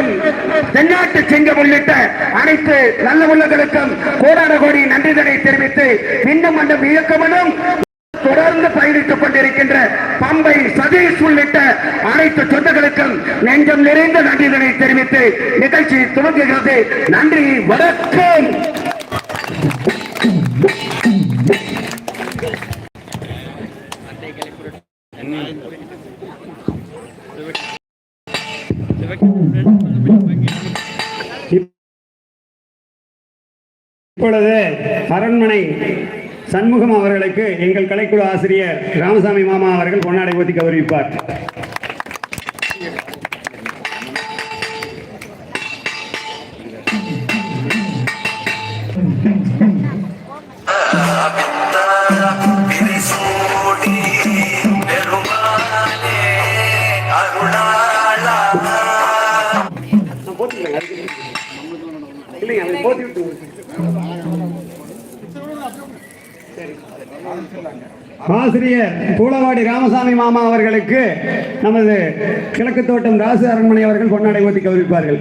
மற்றும் தென்னாட்டு சிங்கம் உள்ளிட்ட அனைத்து நல்ல உள்ளங்களுக்கும் கோடான கோடி நன்றிதனை தெரிவித்து இன்னும் மண்டம் இயக்கமனும் தொடர்ந்து பயணித்துக் கொண்டிருக்கின்ற பம்பை சதீஷ் உள்ளிட்ட அனைத்து சொந்தங்களுக்கும் நெஞ்சம் நிறைந்த நன்றிதனை தெரிவித்து நிகழ்ச்சி துவங்குகிறது. நன்றி வணக்கம். இப்பொழுது அரண்மனை சண்முகம் அவர்களுக்கு எங்கள் கலைக்குழு ஆசிரியர் ராமசாமி மாமா அவர்கள் பொன்னாடை ஊற்றி கௌரவிப்பார். ஆசிரியர் பூலவாடி ராமசாமி மாமா அவர்களுக்கு நமது கிழக்கு தோட்டம் ராசு அரண்மனை அவர்கள் பொன்னாடை ஊற்றி கௌரவிப்பார்கள்.